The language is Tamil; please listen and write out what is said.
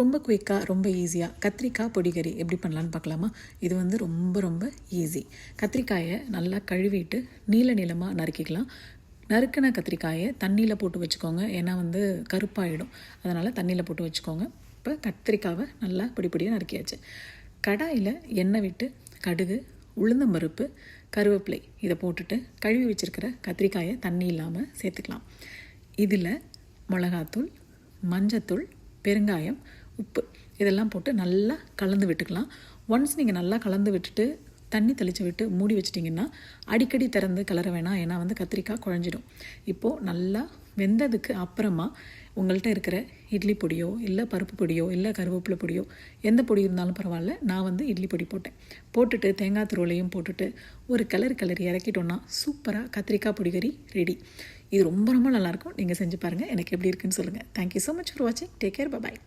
ரொம்ப குயிக்காக ரொம்ப ஈஸியாக கத்திரிக்காய் பொடிகறி எப்படி பண்ணலான்னு பார்க்கலாமா? இது வந்து ரொம்ப ரொம்ப ஈஸி கத்திரிக்காயை நல்லா கழுவிட்டு நீல நீளமாக நறுக்கிக்கலாம். நறுக்கின கத்திரிக்காயை தண்ணியில் போட்டு வச்சுக்கோங்க. ஏன்னா வந்து கருப்பாயிடும். அதனால் தண்ணியில் போட்டு வச்சுக்கோங்க. இப்போ கத்திரிக்காவை நல்லா பொடி பொடியாக நறுக்கியாச்சு. கடாயில் எண்ணெய் விட்டு கடுகு உளுந்தம்பருப்பு கருவேப்பிலை இதை போட்டுட்டு கழுவி வச்சுருக்கிற கத்திரிக்காயை தண்ணி இல்லாமல் சேர்த்துக்கலாம். இதில் மிளகாத்தூள் மஞ்சத்தூள் பெருங்காயம் உப்பு இதெல்லாம் போட்டு நல்லா கலந்து விட்டுக்கலாம். ஒன்ஸ் நீங்கள் நல்லா கலந்து விட்டுட்டு தண்ணி தெளித்து விட்டு மூடி வச்சிட்டிங்கன்னா அடிக்கடி திறந்து கிளற வேணாம். ஏன்னா வந்து கத்திரிக்காய் குழஞ்சிடும். இப்போது நல்லா வெந்ததுக்கு அப்புறமா உங்கள்கிட்ட இருக்கிற இட்லி பொடியோ இல்லை பருப்பு பொடியோ இல்லை கருவேப்பிலை பொடியோ எந்த பொடி இருந்தாலும் பரவாயில்ல. நான் வந்து இட்லி பொடி போட்டேன். போட்டுட்டு தேங்காய் துருவலையும் போட்டுட்டு ஒரு கலர் கிளறி இறக்கிட்டோன்னா சூப்பராக கத்திரிக்காய் பொடிகறி ரெடி இது ரொம்ப ரொம்ப நல்லாயிருக்கும் நீங்கள் செஞ்சு பாருங்கள் எனக்கு எப்படி இருக்குன்னு சொல்லுங்கள் thank you so much for வாட்சிங் டேக் கேர் பாய்